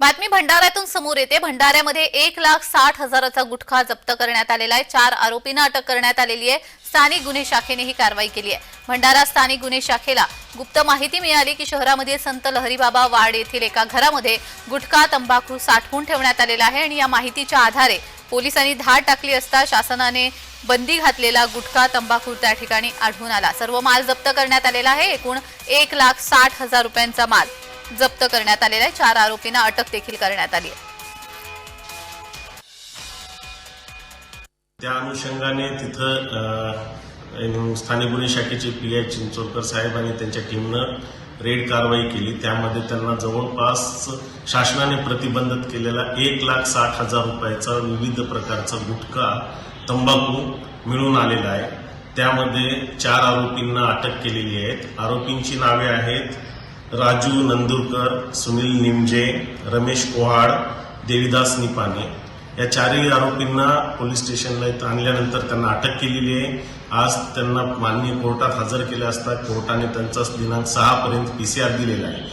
बातमी भंडाऱ्यातून समोर येते. भंडाऱ्यामध्ये एक लाख साठ हजाराचा गुटखा जप्त करण्यात आलेला आहे. चार आरोपींना अटक करण्यात आलेली आहे. स्थानिक गुन्हे शाखेने ही कारवाई केली आहे. भंडारा स्थानिक गुन्हे शाखेला गुप्त माहिती मिळाली की शहरामध्ये संत लहरीबाबा वाड येथील एका घरामध्ये गुटखा तंबाखू साठवून ठेवण्यात आलेला आहे आणि या माहितीच्या आधारे पोलिसांनी धाड टाकली असता शासनाने बंदी घातलेला गुटखा तंबाखू त्या ठिकाणी आढळून आला. सर्व माल जप्त करण्यात आलेला आहे. एकूण एक लाख साठ हजार रुपयांचा माल जप्त करण्यात आलेल्या आहे. चार आरोपींना अटक देखील करण्यात आली आहे. त्या अनुषंगाने तिथं स्थानिक गुन्हे शाखेचे पी आय चिंचोलकर साहेब आणि त्यांच्या टीमनं रेड कारवाई केली. त्यामध्ये त्यांना जवळपास शासनाने प्रतिबंधित केलेला एक लाख साठ हजार रुपयाचा विविध प्रकारचा गुटखा तंबाखू मिळून आलेला आहे. त्यामध्ये चार आरोपींना अटक केलेली आहेत. आरोपींची नावे आहेत राजू नंदुरकर सुनील निमजे रमेश कोहाड देवीदास निपाने. या चारही आरोपींना पोलीस स्टेशनला इथं आणल्यानंतर त्यांना अटक केलेली आहे. आज त्यांना माननीय कोर्टात हजर केले असता कोर्टाने त्यांचा दिनांक पी सी पीसीआर दिलेला आहे.